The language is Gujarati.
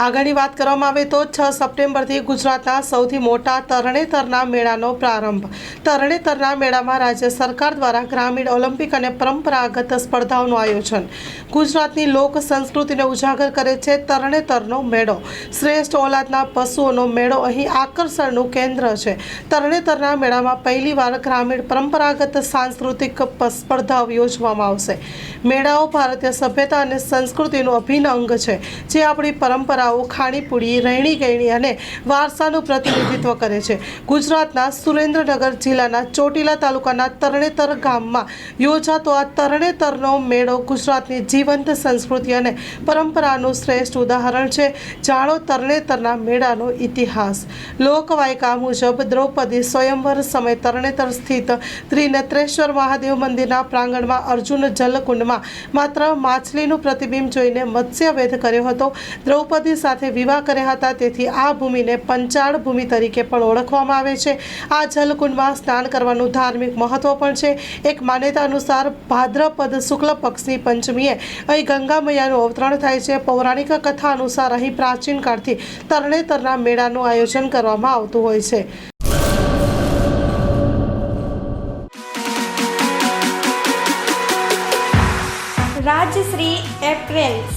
આગળની વાત કરવામાં આવે તો છ સપ્ટેમ્બરથી ગુજરાતના સૌથી મોટા તરણેતરના મેળાનો પ્રારંભ. તરણેતરના મેળામાં રાજ્ય સરકાર દ્વારા ગ્રામીણ ઓલિમ્પિક અને પરંપરાગત સ્પર્ધાઓનું આયોજન. ગુજરાતની લોક સંસ્કૃતિને ઉજાગર કરે છે તરણેતરનો મેળો. શ્રેષ્ઠ ઓલાદના પશુઓનો મેળો અહીં આકર્ષણનું કેન્દ્ર છે. તરણેતરના મેળામાં પહેલીવાર ગ્રામીણ પરંપરાગત સાંસ્કૃતિક સ્પર્ધાઓ યોજવામાં આવશે. મેળાઓ ભારતીય સભ્યતા અને સંસ્કૃતિનું અભિન્ન અંગ છે, જે આપણી પરંપરાઓ ખાણીપીણી રહેણી ગહેણી અને વારસાનું પ્રતિનિધિત્વ કરે છે. ગુજરાતના સુરેન્દ્રનગર જિલ્લાના ચોટીલા તાલુકાના તરણેતર ગામમાં યોજાતો આ તરણેતરનો મેળો ગુજરાતની જીવંત સંસ્કૃતિ અને પરંપરાનું શ્રેષ્ઠ ઉદાહરણ છે. જાણો તરણેતરના મેળાનો ઇતિહાસ. લોકવાયકા મુજબ દ્રૌપદી સ્વયંવર સમય તરણેતર સ્થિત ત્રિનેત્રેશ્વર મહાદેવ મંદિરના પ્રાંગણમાં અર્જુન જલકુંડમાં માત્ર માછલીનું પ્રતિબિંબ જોઈને મત્સ્યવેધ કર્યો હતો. દ્રૌપદી સાથે વિવાહ કર્યા હતા. તેથી આ ભૂમિને પંચાળ ભૂમિ તરીકે પણ ઓળખવામાં આવે છે. આ જલકુંડમાં સ્નાન કરવાનું ધાર્મિક મહત્વ પણ છે. એક માન્યતા અનુસાર ભાદ્રપદ શુક્લ પક્ષની પંચમીએ અહીં ગંગા મૈયાનું અવતરણ થાય છે. પૌરાણિક કથા અનુસાર અહીં પ્રાચીન કાળથી તરણેતરના મેળાનું આયોજન કરવામાં આવતું હોય છે. રાજશ્રી એપ્રેલ્સ.